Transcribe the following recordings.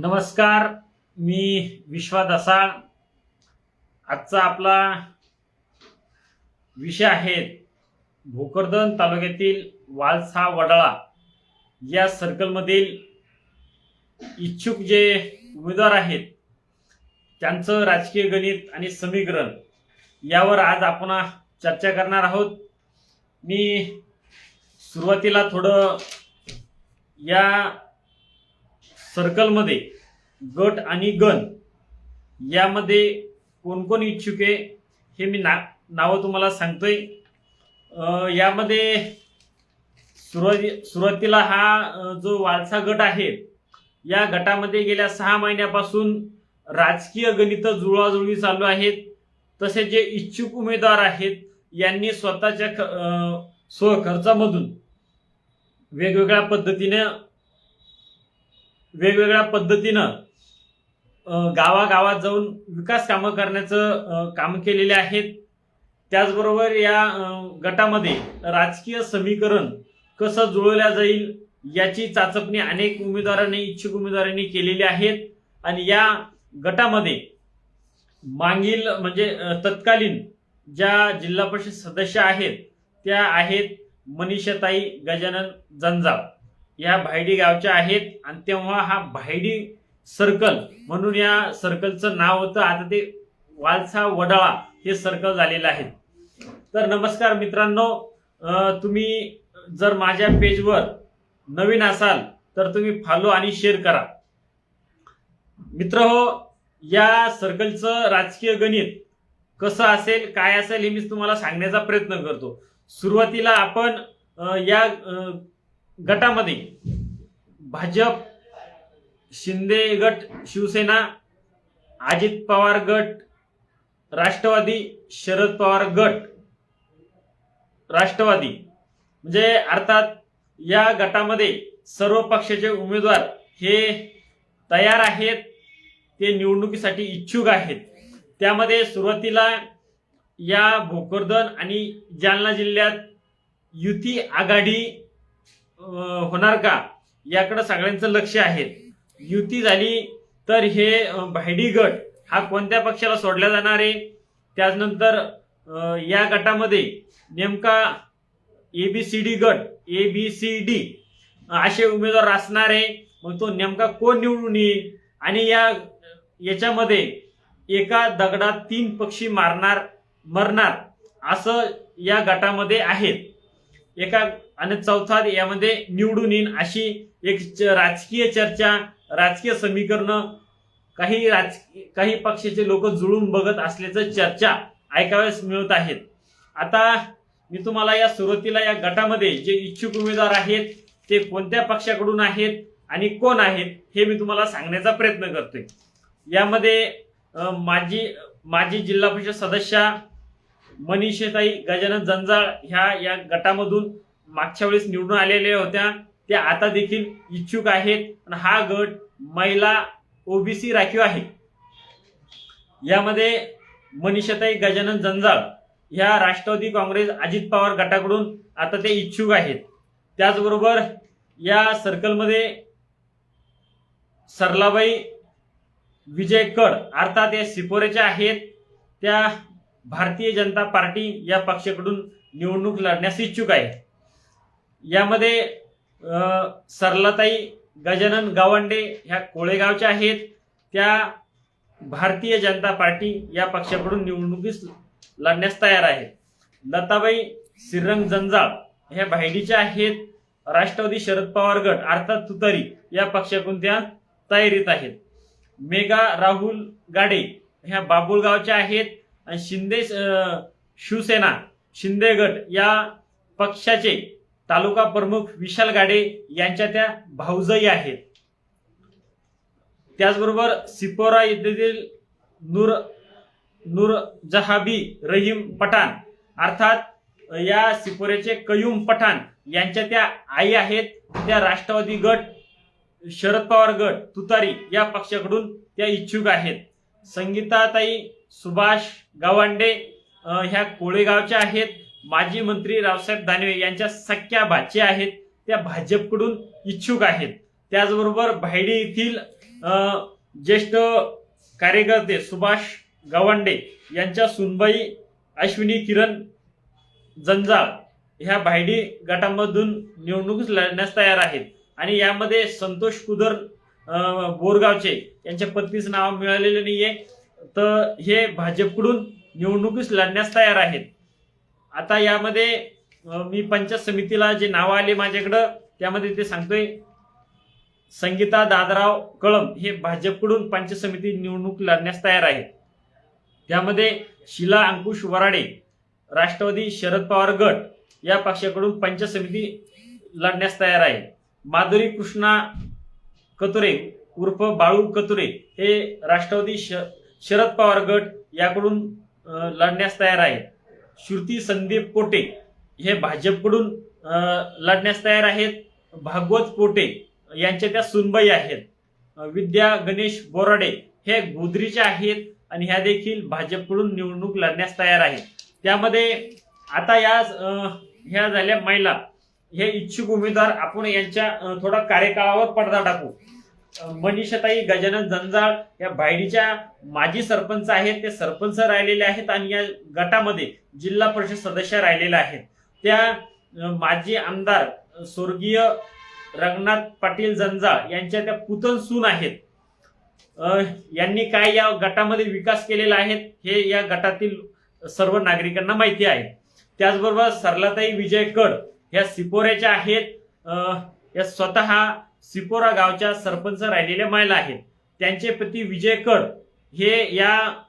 नमस्कार मी विश्वा दसाळ. आजचा आपला विषय आहे भोकरदन तालुक्यातील वालसा वडाळा. या सर्कलमधील इच्छुक जे उमेदवार आहेत त्यांचं राजकीय गणित आणि समीकरण यावर आज आपण चर्चा करणार आहोत. मी सुरुवातीला थोडं या सर्कलमध्ये गट आणि गण यामध्ये कोण कोण इच्छुक आहे हे मी ना नावं तुम्हाला सांगतोय. यामध्ये सुरुवाती सुरुवातीला हा जो वालसा गट आहे या गटामध्ये गेल्या सहा महिन्यापासून राजकीय गणित जुळवाजुळवी चालू आहेत. तसे जे इच्छुक उमेदवार आहेत यांनी स्वतःच्या ख- स्वखर्चामधून वेगवेगळ्या पद्धतीनं वेगवेगळ्या पद्धतीनं गावागावात जाऊन विकास कामं करण्याचं काम केलेले आहेत. त्याचबरोबर या गटामध्ये राजकीय समीकरण कसं जुळवल्या जाईल याची चाचपणी अनेक उमेदवारांनी इच्छुक उमेदवारांनी केलेली आहेत. आणि या गटामध्ये मागील म्हणजे तत्कालीन ज्या जिल्हा परिषद सदस्य आहेत त्या आहेत मनीषाताई गजानन जंजाव या भायडी गावच्या आहेत आणि तेव्हा हा भायडी सर्कल म्हणून या सर्कलचं नाव होतं. आता ते वालसा वडाळा हे सर्कल झालेलं आहे. तर नमस्कार मित्रांनो तुम्ही जर माझ्या पेजवर नवीन असाल तर तुम्ही फॉलो आणि शेअर करा. मित्र हो या सर्कलचं राजकीय गणित कसं असेल काय असेल हे मी तुम्हाला सांगण्याचा प्रयत्न करतो. सुरुवातीला आपण या गटामध्ये भाजप शिंदे गट शिवसेना अजित पवार गट राष्ट्रवादी शरद पवार गट. राष्ट्रवादी. म्हणजे अर्थात या गटामध्ये सर्व पक्षाचे उमेदवार हे तयार आहेत ते निवडणुकीसाठी इच्छुक आहेत. त्यामध्ये सुरुवातीला या भोकरदन आणि जालना जिल्ह्यात युती आघाडी होणार का? याकडे सगळ्यांचं लक्ष आहे. युती झाली तर हे भायडी गट हा कोणत्या पक्षाला सोडला जाणार आहे? त्याचनंतर या गटामध्ये नेमका ए बी सी डी गट ए बी सी डी असे उमेदवार असणार आहे. मग तो नेमका कोण निवडून येईल? आणि या याच्यामध्ये एका दगडात तीन पक्षी मारणार मरणार असं या गटामध्ये आहेत एका आणि चौथा यामध्ये निवडून येईन अशी एक च- राजकीय चर्चा राजकीय समीकरण काही राज काही पक्षाचे लोक जुळून बघत असल्याचं चर्चा ऐकाव्यास मिळत आहेत. आता मी तुम्हाला या सुरुवातीला या गटामध्ये जे इच्छुक उमेदवार आहेत ते कोणत्या पक्षाकडून आहेत आणि कोण आहेत हे मी तुम्हाला सांगण्याचा प्रयत्न करतोय. यामध्ये माजी माजी जिल्हा परिषद सदस्या मनीषेताई गजानन जंजाळ ह्या या गटामधून मागच्या वेळेस निवडून आलेल्या होत्या. ते आता देखील इच्छुक आहेत. आणि हा गट महिला ओबीसी राखीव आहे. यामध्ये मनीषाताई गजानन जंजाळ ह्या राष्ट्रवादी काँग्रेस अजित पवार गटाकडून आता ते इच्छुक आहेत. त्याचबरोबर या सर्कलमध्ये सरलाबाई विजय कड अर्थात या सिपोरेच्या आहेत. त्या भारतीय जनता पार्टी या पक्षाकडून निवडणूक लढण्यास इच्छुक आहे यामध्ये सरलाताई गजानन गावंडे ह्या कोळेगावच्या आहेत. त्या भारतीय जनता पार्टी या पक्षाकडून निवडणुकीस लढण्यास तयार आहेत. लताबाई श्रीरंग जंजाळ ह्या भायडीच्या आहेत. राष्ट्रवादी शरद पवार गट अर्थात तुतारी या पक्षाकडून त्या तयारीत आहेत. मेघा राहुल गाडे ह्या बाबुळगावच्या आहेत. आणि शिंदे शिवसेना शिंदे गट या पक्षाचे तालुका प्रमुख विशाल गाडे यांच्या त्या भाऊजई आहेत. त्याचबरोबर सिपोरा येथील नूर नूर जहाबी रहीम पठाण अर्थात या सिपोऱ्याचे कयूम पठाण यांच्या त्या आई आहेत. त्या राष्ट्रवादी गट शरद पवार गट तुतारी या पक्षाकडून त्या इच्छुक आहेत. संगीताताई सुभाष गावांडे ह्या कोळेगावच्या आहेत. माजी मंत्री रावसाहेब दानवे यांच्या सख्या भाचे आहेत त्या भाजपकडून इच्छुक आहेत. त्याचबरोबर भायडी येथील ज्येष्ठ कार्यकर्ते सुभाष गवांडे यांच्या सुनबाई अश्विनी किरण जंजाळ ह्या भायडी गटामधून निवडणूक लढण्यास तयार आहेत. आणि यामध्ये संतोष कुदर बोरगावचे यांच्या पत्नीचं नाव मिळालेलं नाहीये. तर हे भाजपकडून निवडणुकीस लढण्यास तयार आहेत. आता यामध्ये मी पंचायत समितीला जे नावं आले माझ्याकडं त्यामध्ये ते सांगतोय. संगीता दादराव कळम हे भाजपकडून पंचायत समिती निवडणूक लढण्यास तयार आहेत. त्यामध्ये शिला अंकुश वराडे राष्ट्रवादी शरद पवार गट या पक्षाकडून पंचायत समिती लढण्यास तयार आहे माधुरी कृष्णा कतुरे उर्फ बाळू कतुरे हे राष्ट्रवादी श- शरद पवार गट याकडून लढण्यास तयार आहेत. श्रुती संदीप पोटे हे भाजपकडून लढण्यास तयार आहेत. भागवत पोटे यांच्या त्या सुनबाई आहेत. विद्या गणेश बोराडे हे गोदरीचे आहेत आणि ह्या देखील भाजपकडून निवडणूक लढण्यास तयार आहेत. त्यामध्ये आता या ह्या झाल्या महिला. हे इच्छुक उमेदवार आपण यांच्या थोडा कार्यकाळावर पडदा टाकू. मनीषाताई गजानन जंजाळ या भायडीच्या माजी सरपंच आहेत. ते सरपंच राहिलेले आहेत आणि या गटामध्ये जिल्हा परिषद सदस्य राहिलेल्या आहेत. त्या माजी आमदार स्वर्गीय रंगनाथ पाटील जंजाळ यांच्या त्या पुतण सून आहेत. यांनी काय या गटामध्ये विकास केलेला आहे हे या गटातील सर्व नागरिकांना माहिती आहे. त्याचबरोबर सरलाताई विजय कड ह्या सिपोऱ्याच्या आहेत. या स्वतः सिपोरा गावच्या सरपंच राहिलेल्या महिला आहेत. त्यांचे पती विजय कड हे या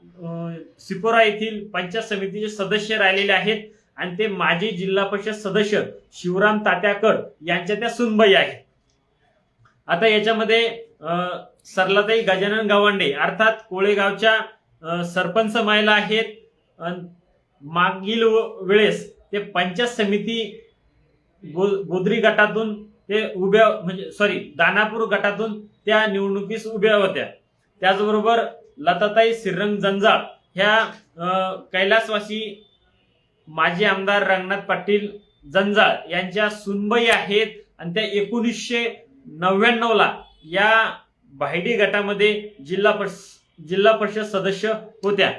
सिपोरा येथील पंचायत समितीचे सदस्य राहिलेले आहेत आणि ते माजी जिल्हा परिषद सदस्य शिवराम तात्याकड यांच्या त्या सुनबाई आहेत. आता याच्यामध्ये सरलाताई गजानन गावंडे अर्थात कोळेगावच्या सरपंच महिला आहेत. मागील व- वेळेस ते पंचायत समिती गो- गोदरी गटातून ते उभ्या म्हणजे सॉरी दानापूर गटातून त्या निवडणुकीस उभ्या होत्या. त्याचबरोबर लताताई श्रीरंग जंजाळ ह्या कैलासवासी माजी आमदार रंगनाथ पाटील जंजाळ यांच्या सुनबाई आहेत. आणि त्या एकोणीसशे नव्याण्णव ला या भायडी गटामध्ये जिल्हा परिषद जिल्हा परिषद सदस्य होत्या.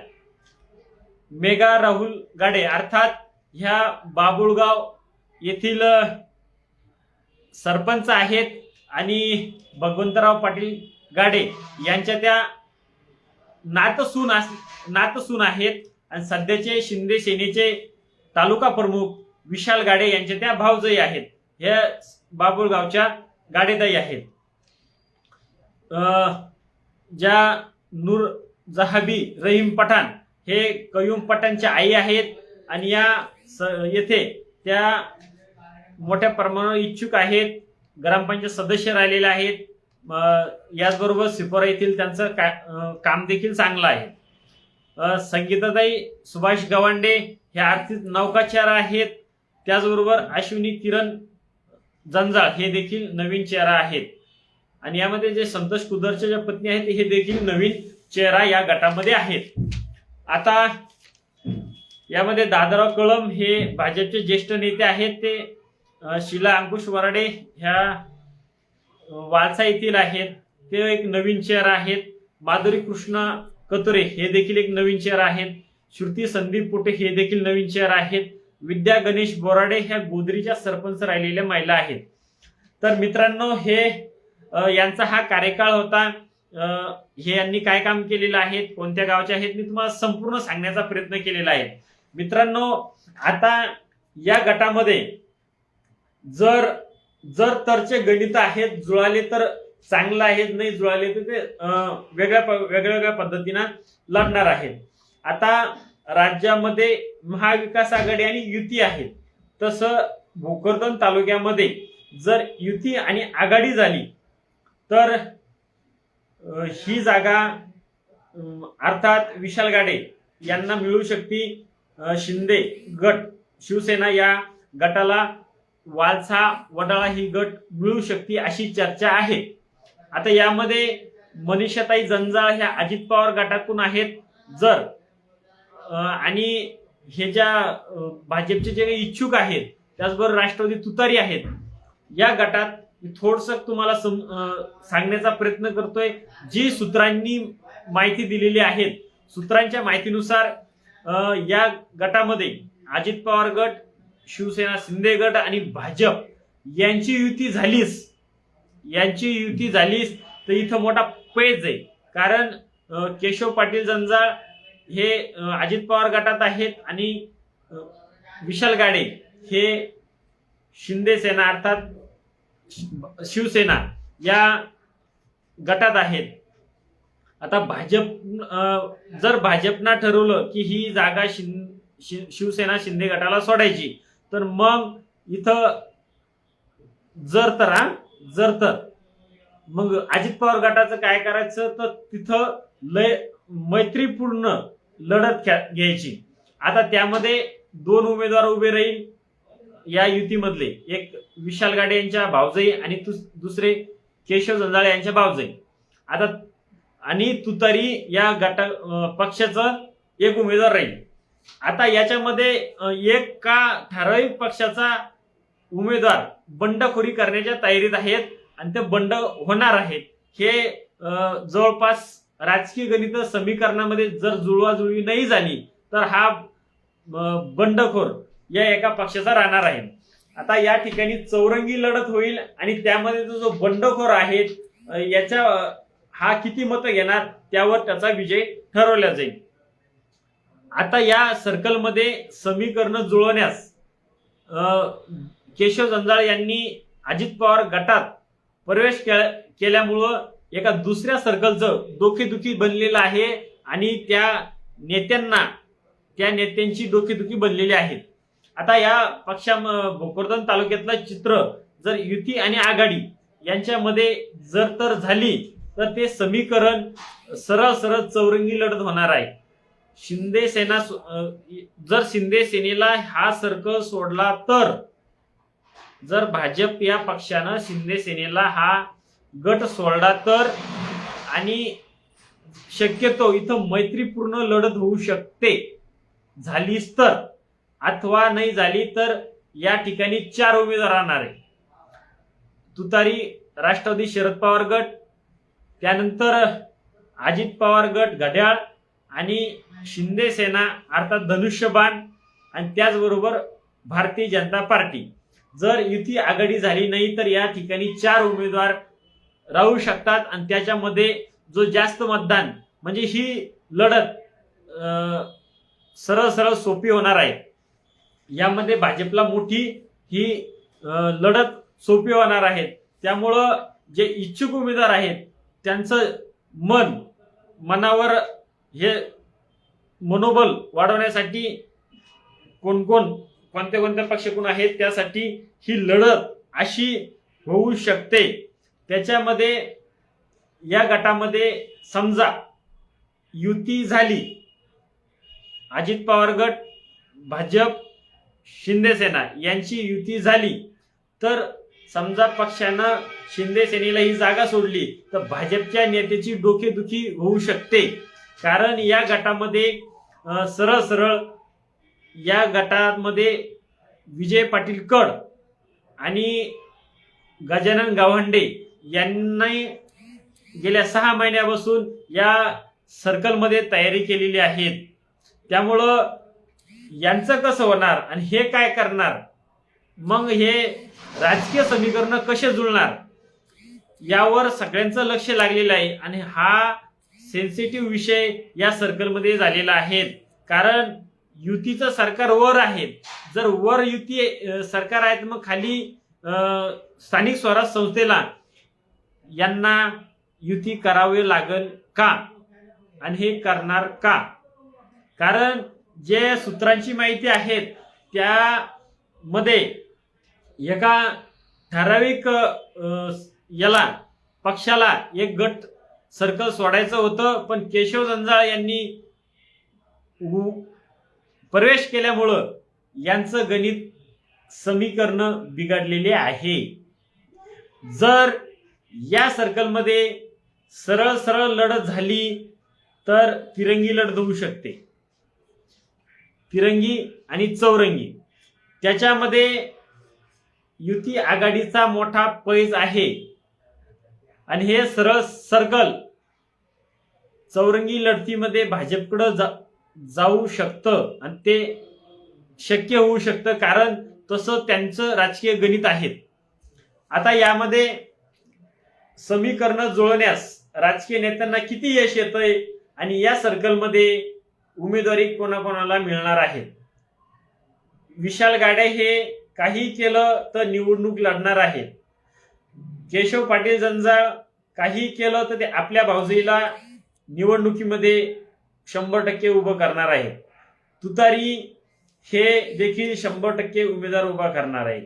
मेघा राहुल गाडे अर्थात ह्या बाबुळगाव येथील सरपंच आहेत. आणि भगवंतराव पाटील गाडे यांच्या त्या नातसून नातसून आहेत. आणि सध्याचे शिंदे सेनेचे तालुका प्रमुख विशाल गाडे यांच्या त्या भावजयी आहेत. हे बाबुळगावच्या गाडेदाई आहेत. ज्या नूर जहाबी रहीम पठाण हे कयूम पठाणच्या आई आहेत. आणि या स- येथे त्या मोठ्या प्रमाणावर इच्छुक आहेत. ग्रामपंचायत सदस्य राहिलेले आहेत. याचबरोबर सिपोरा येथील त्यांचं का- काम देखील चांगलं आहे. संगीताताई सुभाष गवांडे हे आर्थिक नौकाचार आहेत. त्याचबरोबर अश्विनी किरण जंजाळ हे देखील नवीन चेहरा आहेत. आणि यामध्ये जे संतोष कुदरच्या ज्या पत्नी आहेत हे देखील नवीन चेहरा या गटामध्ये आहेत. आता यामध्ये दादाराव कळम हे भाजपचे ज्येष्ठ नेते आहेत. ते शिला अंकुश वराडे ह्या वाचा वालसा येथील आहेत. ते एक नवीन चेअर आहेत. माधुरी कृष्णा कतुरे हे देखील एक नवीन चेअर आहेत. श्रुती संदीप पोटे हे देखील नवीन चेअर आहेत. विद्या गणेश बोराडे ह्या गोदरीच्या सरपंच राहिलेल्या महिला आहेत. तर मित्रांनो हे यांचा हा कार्यकाळ होता. हे यांनी काय काम केलेलं आहे? कोणत्या गावचे आहेत? मी तुम्हाला संपूर्ण सांगण्याचा प्रयत्न केलेला आहे. मित्रांनो आता या गटामध्ये जर जर तरचे गणित आहेत जुळाले तर चांगलं आहेत नाही जुळाले तर ते वेगळ्या प- वेगळ्या वेगळ्या पद्धतीनं लढणार आहेत. आता राज्यामध्ये महाविकास आघाडी आणि युती आहेत. तसं भोकरदन तालुक्यामध्ये जर युती आणि आघाडी झाली तर ही जागा अर्थात विशाल गाडे यांना मिळू शकते. शिंदे गट शिवसेना या गटाला वालसा वडाळा ही गट मिळू शकते अशी चर्चा आहे. आता यामध्ये मनीषाताई जंजाळ ह्या अजित पवार गटातून आहेत. जर आणि हे ज्या भाजपचे जे काही इच्छुक आहेत त्याचबरोबर राष्ट्रवादी तुतारी आहेत या गटात थोडस तुम्हाला सम- सांगण्याचा प्रयत्न करतोय. जी सूत्रांनी माहिती दिलेली आहेत सूत्रांच्या माहितीनुसार या गटामध्ये अजित पवार गट शिवसेना शिंदे गट आणि भाजप यांची युती झालीच. यांची युती झालीच तर इथं मोठा पेज आहे. कारण केशव पाटील जंजाळ हे अजित पवार गटात आहेत आणि विशाल गाडे हे शिंदे सेना अर्थात शि- शिवसेना या गटात आहेत. आता भाजप जर भाजपनं ठरवलं की ही जागा शिं- शि- शिवसेना शिंदे गटाला सोडायची तर मग इथं जर तर हा? जर तर. मग अजित पवार गटाचं काय करायचं? तर तिथं लय मैत्रीपूर्ण लढत घ्यायची. आता त्यामध्ये दोन उमेदवार उभे राहील या युतीमधले. एक विशाल गाडे यांच्या भावजई आणि दुस- दुसरे केशव जंजाळे यांच्या भावजई. आता आणि तुतारी या गटा पक्षाचं एक उमेदवार राहील. आता याच्यामध्ये एक का ठराविक पक्षाचा उमेदवार बंडखोरी करण्याच्या तयारीत आहेत आणि ते बंड होणार आहेत. हे जवळपास राजकीय गणित समीकरणामध्ये जर जुळवाजुळवी नाही झाली तर हा बंडखोर या एका पक्षाचा राहणार आहे. आता या ठिकाणी चौरंगी लढत होईल आणि त्यामध्ये तो जो बंडखोर आहे याच्या हा किती मतं घेणार त्यावर त्याचा विजय ठरवला जाईल. आता या सर्कलमध्ये समीकरण जुळवण्यास केशव जंजाळ यांनी अजित पवार गटात प्रवेश केल्यामुळं एका दुसऱ्या सर्कलचं डोकेदुखी बनलेलं आहे आणि त्या नेत्यांना त्या नेत्यांची डोकेदुखी बनलेली आहे. आता या पक्षा भोकरदन तालुक्यातलं चित्र जर युती आणि आघाडी यांच्यामध्ये जर तर झाली तर ते समीकरण सरळ सरळ चौरंगी लढत होणार आहे. शिंदे सेना सो- जर शिंदे सेनेला हा सर्कल सोडला तर जर भाजप या पक्षानं शिंदे सेनेला हा गट सोडला तर आणि शक्यतो इथं मैत्रीपूर्ण लढत होऊ शकते झालीच तर. अथवा नाही झाली तर या ठिकाणी चार उमेदवार राहणार आहे. तुतारी राष्ट्रवादी शरद पवार गट त्यानंतर अजित पवार गट घड्याळ आणि शिंदे सेना अर्थात धनुष्यबाण आणि त्याचबरोबर भारतीय जनता पार्टी. जर युती आघाडी झाली नाही तर या ठिकाणी चार उमेदवार राहू शकतात आणि त्याच्यामध्ये जो जास्त मतदान म्हणजे ही लढत सरळ सरळ सोपी होणार आहे. यामध्ये भाजपला मोठी ही लढत सोपी होणार आहे. त्यामुळं जे इच्छुक उमेदवार आहेत त्यांचं मन मनावर हे मनोबल वाढवण्यासाठी कोण कोण कोणत्या कोणत्या पक्ष कोण आहेत त्यासाठी ही लढत अशी होऊ शकते. त्याच्यामध्ये या गटामध्ये समजा युती झाली अजित पवार गट भाजप शिंदेसेना यांची युती झाली तर समजा पक्षानं शिंदेसेनेला ही जागा सोडली तर भाजपच्या नेत्याची डोकेदुखी होऊ शकते. कारण या गटामध्ये सरळ सरळ या गटामध्ये विजय पाटील कड आणि गजानन गावंडे यांनी गेल्या सहा महिन्यापासून या सर्कलमध्ये तयारी केलेली आहे त्यामुळं यांचं कसं होणार आणि हे काय करणार? मग हे राजकीय समीकरण कसे जुळणार? यावर सगळ्यांचं लक्ष लागलेलं आहे आणि हा सेन्सिटिव्ह विषय या सर्कलमध्ये झालेला आहे. कारण युतीचं सरकार वर आहे. जर वर युती सरकार आहेत मग खाली स्थानिक स्वराज संस्थेला यांना युती करावे लागेल का? आणि हे करणार का? कारण जे सूत्रांची माहिती आहे त्यामध्ये एका ठराविक याला पक्षाला एक गट सर्कल सोडायचं होतं पण केशव जंजाळ यांनी प्रवेश केल्यामुळं यांचं गणित समीकरण बिघडलेले आहे. जर या सर्कलमध्ये सरळ सरळ लढत झाली तर तिरंगी लढत होऊ शकते. तिरंगी आणि चौरंगी. त्याच्यामध्ये युती आघाडीचा मोठा पैज आहे. आणि हे सरळ सर्कल चौरंगी लढतीमध्ये भाजपकडं जा जाऊ शकतं आणि ते शक्य होऊ शकतं कारण तसं त्यांचं राजकीय गणित आहेत. आता यामध्ये समीकरण जुळण्यास राजकीय नेत्यांना किती यश येतंय आणि या सर्कलमध्ये उमेदवारी कोणाकोणाला मिळणार आहे विशाल गाडे हे काही केलं तर निवडणूक लढणार आहे केशव पाटील जंजाळ काही केलं तर ते आपल्या भाऊजाईला निवडणुकीमध्ये शंभर टक्के उभं करणार आहे. तुतारी हे देखील शंभर टक्के उमेदवार उभा करणार आहे.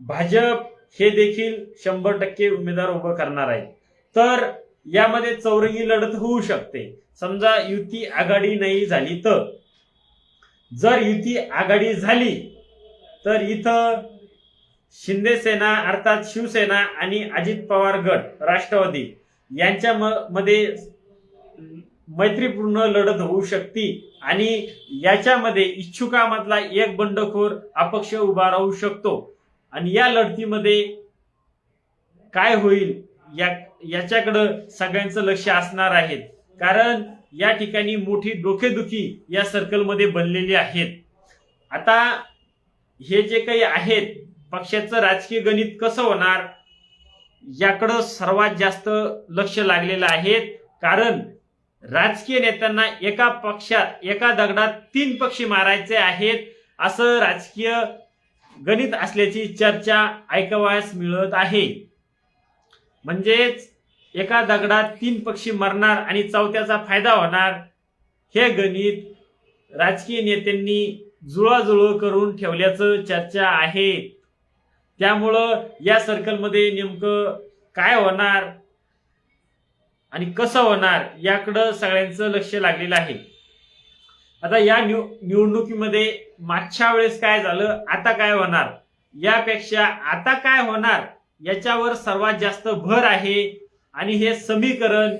भाजप हे देखील शंभर टक्के उमेदवार उभं करणार आहे. तर यामध्ये चौरंगी लढत होऊ शकते. समजा युती आघाडी नाही झाली तर. जर युती आघाडी झाली तर इथं शिंदे सेना अर्थात शिवसेना आणि अजित पवार गट राष्ट्रवादी यांच्या म- मध्ये मैत्रीपूर्ण लढत होऊ शकते आणि याच्यामध्ये इच्छुकामधला एक बंडखोर अपक्ष उभा राहू शकतो. आणि या लढतीमध्ये काय होईल या याच्याकडं सगळ्यांचं लक्ष असणार आहे. कारण या ठिकाणी मोठी डोकेदुखी या सर्कलमध्ये बनलेली आहेत. आता हे जे काही आहेत पक्षाचं राजकीय गणित कसं होणार याकडं सर्वात जास्त लक्ष लागलेलं आहे. कारण राजकीय नेत्यांना एका पक्षात एका दगडात तीन पक्षी मारायचे आहेत असं राजकीय गणित असल्याची चर्चा ऐकावयास मिळत आहे. म्हणजेच एका दगडात तीन पक्षी मरणार आणि चौथ्याचा फायदा होणार हे गणित राजकीय नेत्यांनी जुळाजुळव करून ठेवल्याचं चर्चा आहे. त्यामुळं या सर्कलमध्ये नेमकं काय होणार आणि कसं होणार याकडं सगळ्यांचं लक्ष लागलेलं आहे. आता या निव निवडणुकीमध्ये मागच्या वेळेस काय झालं आता काय होणार? यापेक्षा आता काय होणार याच्यावर सर्वात जास्त भर आहे आणि हे समीकरण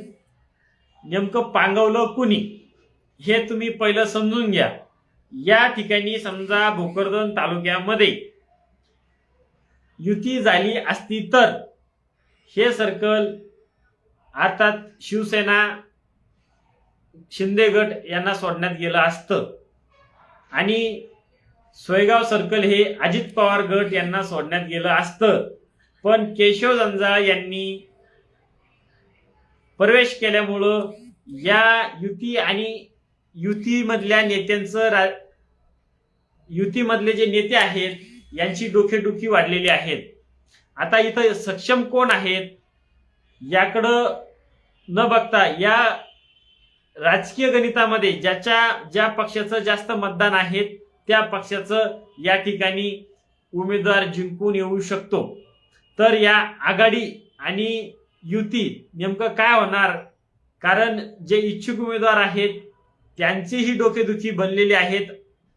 नेमकं पांगवलं कुणी? हे तुम्ही पहिलं समजून घ्या. या ठिकाणी समजा भोकरदन तालुक्यामध्ये युती झाली असती तर. हे सर्कल अर्थात शिवसेना शिंदे गट यांना सोडण्यात गेलं असतं. आणि सोयगाव सर्कल हे अजित पवार गट यांना सोडण्यात गेलं असतं. पण केशव जंजाळ यांनी प्रवेश केल्यामुळं या युती आणि युतीमधल्या नेत्यांचं रा युतीमधले जे नेते आहेत यांची डोकेदुखी वाढलेली आहेत. आता इथं सक्षम कोण आहेत? याकडं न बघता या राजकीय गणितामध्ये ज्याच्या ज्या पक्षाचं जास्त मतदान आहे त्या पक्षाचं या ठिकाणी उमेदवार जिंकून येऊ शकतो. तर या आघाडी आणि युती नेमकं काय होणार? कारण जे इच्छुक उमेदवार आहेत त्यांचीही डोकेदुखी बनलेली आहेत.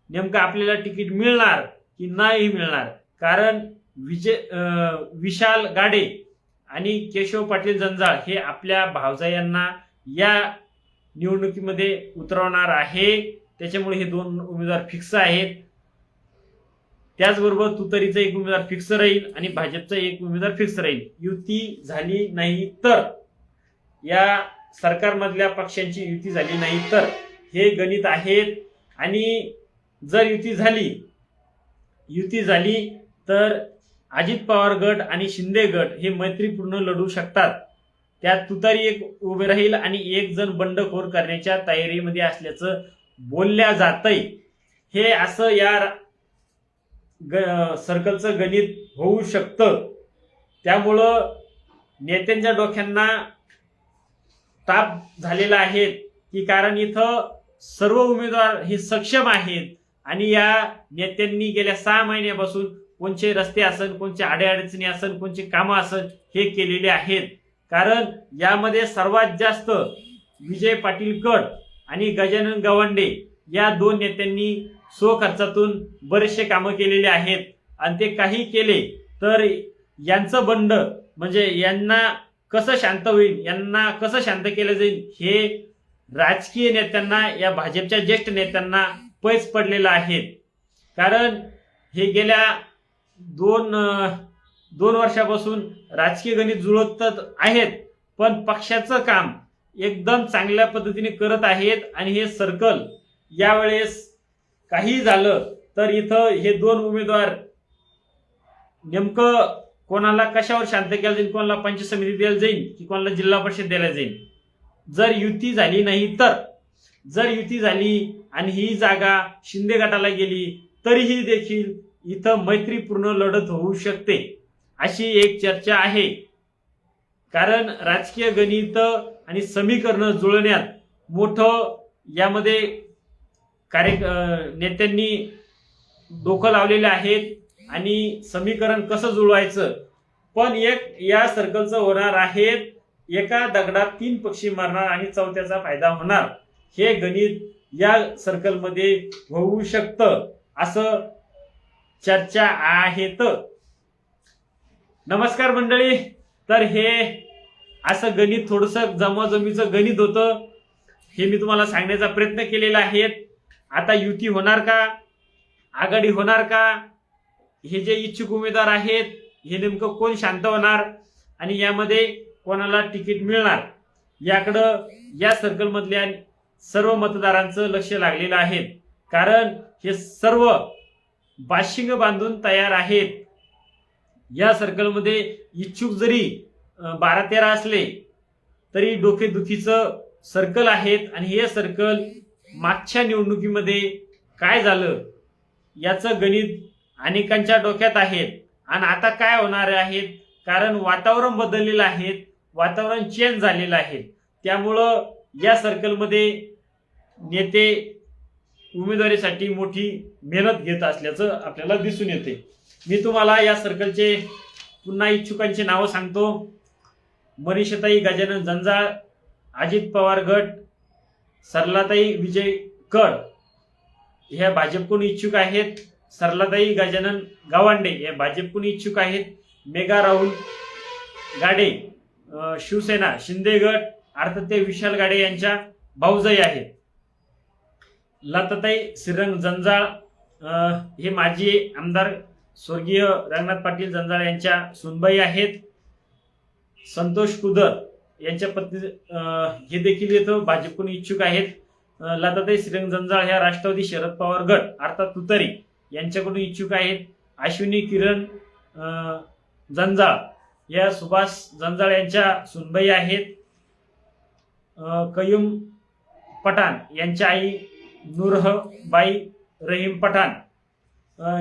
नेमकं आपल्याला तिकीट मिळणार? की नाही मिळणार. कारण विजय विशाल गाडे आणि केशव पाटील जंजाळ हे आपल्या भावजा यांना या निवडणुकीमध्ये उतरवणार आहे. त्याच्यामुळे हे दोन उमेदवार फिक्स आहेत. त्याचबरोबर तुतरीचा एक उमेदवार फिक्स राहील आणि भाजपचा एक उमेदवार फिक्स राहील. युती झाली नाही तर. या सरकारमधल्या पक्षांची युती झाली नाही तर. हे गणित आहेत. आणि जर युती झाली युती झाली तर अजित पवार गट आणि शिंदे गट हे मैत्रीपूर्ण लढू शकतात. त्यात तुतारी एक उभे राहील आणि एक जण बंडखोर करण्याच्या तयारीमध्ये असल्याचं बोलल्या जातंय. हे असं या ग- सर्कलचं गणित होऊ शकतं. त्यामुळं नेत्यांच्या डोक्यांना ताप झालेला आहे की कारण इथं सर्व उमेदवार हे सक्षम आहेत. आणि या नेत्यांनी गेल्या सहा महिन्यापासून कोणचे रस्ते असन कोणचे अडीअडचणी असन कोणचे कामं असन हे केलेले आहेत. कारण यामध्ये सर्वात जास्त विजय पाटील कट आणि गजानन गवंडे या दोन नेत्यांनी स्वखर्चातून बरेचसे कामं केलेले आहेत. आणि ते काही केले तर यांचं बंड म्हणजे यांना कसं शांत होईल यांना कसं शांत केलं जाईल हे राजकीय नेत्यांना या भाजपच्या ज्येष्ठ नेत्यांना पैस पडलेलं आहे. कारण हे गेल्या दोन दोन वर्षापासून राजकीय गणित जुळतच आहेत पण पक्षाचं काम एकदम चांगल्या पद्धतीने करत आहेत आणि हे सर्कल यावेळेस काही झालं तर इथं हे दोन उमेदवार नेमकं कोणाला कशावर शांत केलं जाईल कोणाला पंचायत समिती द्यायला जाईल की कोणाला जिल्हा परिषद द्यायला जाईल? जर युती झाली नाही तर जर युती झाली आणि ही जागा शिंदे गटाला गेली तरीही देखील इथं मैत्रीपूर्ण लढत होऊ शकते अशी एक चर्चा आहे. कारण राजकीय गणित आणि समीकरण जुळण्यात मोठं यामध्ये कार्य नेत्यांनी डोकं लावलेले आहेत आणि समीकरण कसं जुळवायचं? पण एक या सर्कलचं होणार आहेत एका दगडात तीन पक्षी मारणार आणि चौथ्याचा फायदा होणार. हे गणित या सर्कलमध्ये होऊ शकतं. असं चर्चा आहेत. नमस्कार मंडळी. तर हे असं गणित थोडस जमाजमीचं गणित होतं. हे मी तुम्हाला सांगण्याचा प्रयत्न केलेला आहे. आता युती होणार का? आघाडी होणार का? हे जे इच्छुक उमेदवार आहेत हे नेमकं कोण शांत होणार? आणि यामध्ये कोणाला तिकीट मिळणार? याकडं या सर्कलमधल्या सर्व मतदारांचं लक्ष लागलेलं आहे. कारण हे सर्व बाशिंग बांधून तयार आहेत. या सर्कलमध्ये इच्छुक जरी बारा तेरा असले तरी डोकेदुखीचं सर्कल आहेत. आणि हे सर्कल मागच्या निवडणुकीमध्ये काय झालं याचं गणित अनेकांच्या डोक्यात आहेत. आणि आता काय होणार आहेत? कारण वातावरण बदललेलं आहे. वातावरण चेंज झालेलं आहे. त्यामुळं या सर्कलमध्ये नेते उमेदवारीसाठी मोठी मेहनत घेत असल्याचं आपल्याला दिसून येते. मी तुम्हाला या सर्कलचे पुन्हा इच्छुकांची नावं सांगतो. मनीषताई गजानन जंजाळ अजित पवार गट सरलाताई विजय कड. ह्या भाजपकडून इच्छुक आहेत. सरलाताई गजानन गावांडे या भाजपकडून इच्छुक आहेत. मेघा राहुल गाडे शिवसेना शिंदे गट अर्थात ते विशाल गाडे यांच्या भाऊजाई आहेत लताताई श्रीरंग जंजाळ हे माजी आमदार स्वर्गीय रंगनाथ पाटील जंजाळ यांच्या सुनबाई आहेत. संतोष कुदर यांच्या पत्नी हे देखील इथं भाजपकडून इच्छुक आहेत. लताताई श्रीरंग जंजाळ ह्या राष्ट्रवादी शरद पवार गट अर्थात तुतारी यांच्याकडून इच्छुक आहेत. अश्विनी किरण जंजाळ या सुभाष जंजाळ यांच्या सुनबाई आहेत. कयूम पठाण यांच्या आई नूरह बाई रहीम पठाण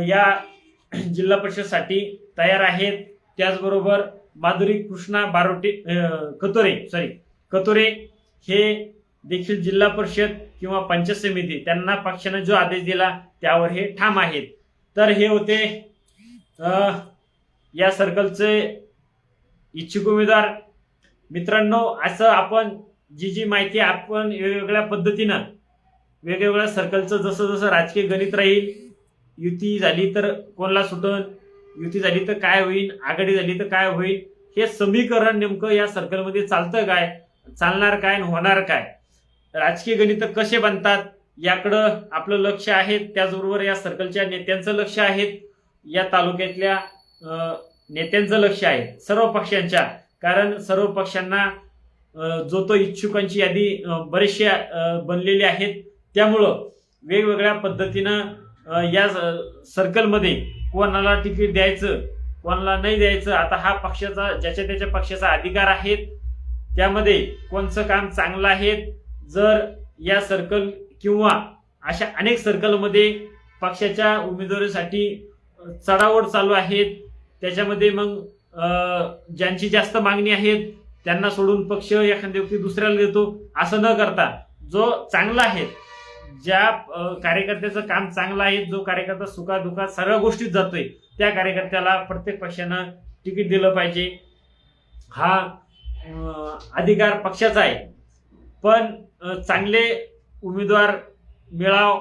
या जिल्हा परिषदसाठी तयार आहेत. त्याचबरोबर माधुरी कृष्णा बारोटे कतोरे सॉरी कतोरे हे देखील जिल्हा परिषद किंवा पंचायत समिती त्यांना पक्षाने जो आदेश दिला त्यावर हे ठाम आहेत. तर हे होते या सर्कलचे इच्छुक उमेदवार. मित्रांनो असं आपण जी जी माहिती आपण वेगवेगळ्या पद्धतीनं वेगवेगळ्या सर्कलचं जसं जसं राजकीय गणित राहील युती झाली तर कोणाला सुटन युती झाली तर काय होईल आघाडी झाली तर काय होईल हे समीकरण नेमकं या सर्कलमध्ये चालतं काय चालणार काय आणि होणार काय? राजकीय गणित कसे बनतात? याकडं आपलं लक्ष आहे. त्याचबरोबर या सर्कलच्या नेत्यांचं लक्ष आहे. या तालुक्यातल्या नेत्यांचं लक्ष आहे. सर्व पक्षांच्या. कारण सर्व पक्षांना जो तो इच्छुकांची यादी बरेचशा बनलेली आहेत. त्यामुळं वेगवेगळ्या पद्धतीनं या स- सर्कलमध्ये कोणाला तिकीट द्यायचं कोणाला नाही द्यायचं आता हा पक्षाचा ज्याच्या त्याच्या पक्षाचा अधिकार आहे त्यामध्ये कोणचं काम चांगलं आहे जर या सर्कल किंवा अशा अनेक सर्कलमध्ये पक्षाच्या उमेदवारीसाठी चढावड चढाओढ चालू आहेत त्याच्यामध्ये मग ज्यांची जास्त मागणी आहेत त्यांना सोडून पक्ष एखाद्या व्यक्ती दुसऱ्याला देतो असं न करता जो चांगला आहे ज्या कार्यकर्त्याचं काम चांगलं आहे जो कार्यकर्ता सुखादुखात सर्व गोष्टीत जातोय त्या कार्यकर्त्याला प्रत्येक पक्षानं तिकीट दिलं पाहिजे. हा अधिकार पक्षाचा आहे. पण चांगले उमेदवार मिळाव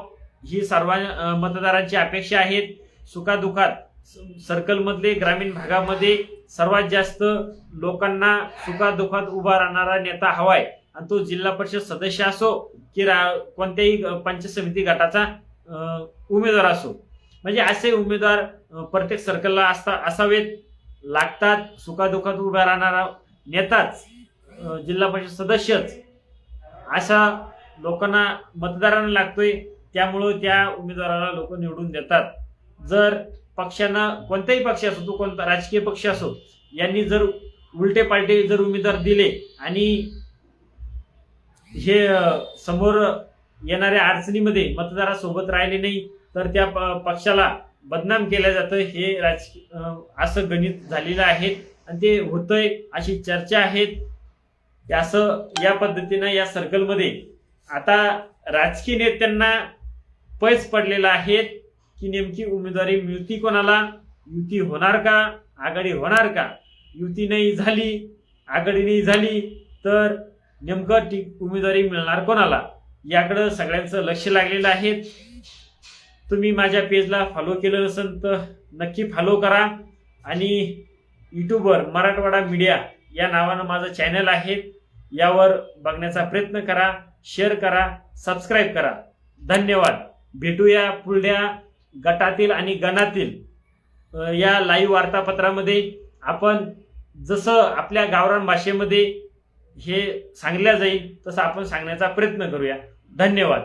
ही सर्व मतदारांची अपेक्षा आहेत. सुखादुखात सर्कलमधले ग्रामीण भागामध्ये सर्वात जास्त लोकांना सुखादुखात उभा राहणारा नेता हवाय. आणि तो जिल्हा परिषद सदस्य असो की रा- कोणत्याही पंचायत समिती गटाचा उमेदवार असो. म्हणजे असे उमेदवार प्रत्येक सर्कलला असता असावेत. लागतात सुखादुखात उभा राहणारा नेताच जिल्हा परिषद सदस्यच. अशा लोकांना मतदारांना लागतोय त्यामुळं त्या उमेदवाराला लोक निवडून देतात. जर पक्षांना कोणताही पक्ष असो तो कोणता राजकीय पक्ष असो यांनी जर उलटे पालटे जर उमेदवार दिले आणि हे समोर येणाऱ्या अडचणीमध्ये मतदारासोबत राहिले नाही तर त्या प- पक्षाला बदनाम केलं जातं हे राजकीय असं गणित झालेलं आहे. आणि ते होतंय अशी चर्चा आहेत. असं या पद्धतीनं या सर्कलमध्ये आता राजकीय नेत्यांना पैस पडलेला आहे. की नेमकी उमेदवारी मिळती कोणाला? युती होणार का? आघाडी होणार का? युती नाही झाली आघाडी नाही झाली तर नेमकं ती उमेदवारी मिळणार कोणाला? याकडं सगळ्यांचं लक्ष लागलेलं आहे. तुम्ही माझ्या पेजला फॉलो केलं नसेल तर नक्की फॉलो करा. आणि यूट्यूबवर मराठवाडा मीडिया या नावानं माझं चॅनल आहे. यावर बघण्याचा प्रयत्न करा शेअर करा सबस्क्राईब करा. धन्यवाद. भेटूया पुढल्या गटातील आणि गणातील या लाईव्ह वार्तापत्रामध्ये आपण जसं आपल्या गावरान भाषेमध्ये हे सांगल्या जाईल तसं आपण सांगण्याचा प्रयत्न करूया. धन्यवाद.